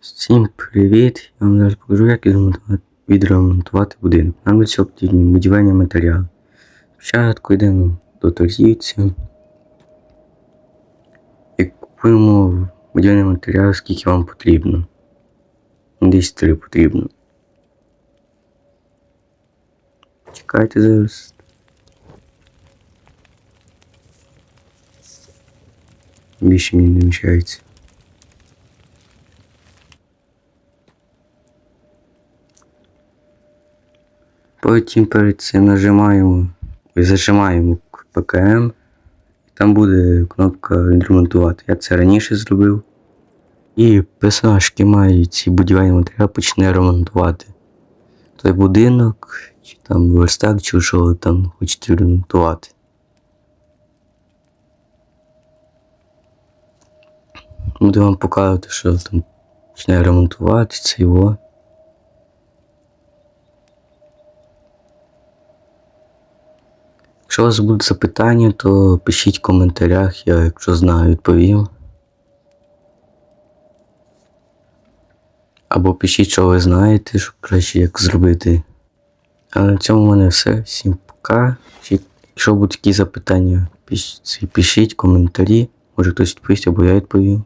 Всім привіт! Я вам зараз покажу, як відремонтувати, будинок. Нам для цього потрібні будівельні матеріали. Спочатку йдемо до торгівця і купуємо будівельні матеріали, скільки вам потрібно. Десь три потрібно. Чекайте зараз. Більше мені не вміщається. Потім перед цим нажимаємо і зажимаємо ПКМ. Там буде кнопка відремонтувати. Я це раніше зробив. І персонаж, має ці будівельні матеріали, почне ремонтувати. Той будинок, чи там верстак, чи що ви там хочете відремонтувати. Буду вам показувати, що там почне ремонтувати це його. Якщо у вас будуть запитання, то пишіть в коментарях, я, якщо знаю, відповім. Або пишіть, що ви знаєте, що краще як зробити. А на цьому в мене все. Всім пока. Якщо будуть такі запитання, пиш- пишіть коментарі. Може хтось відповість, або я відповім.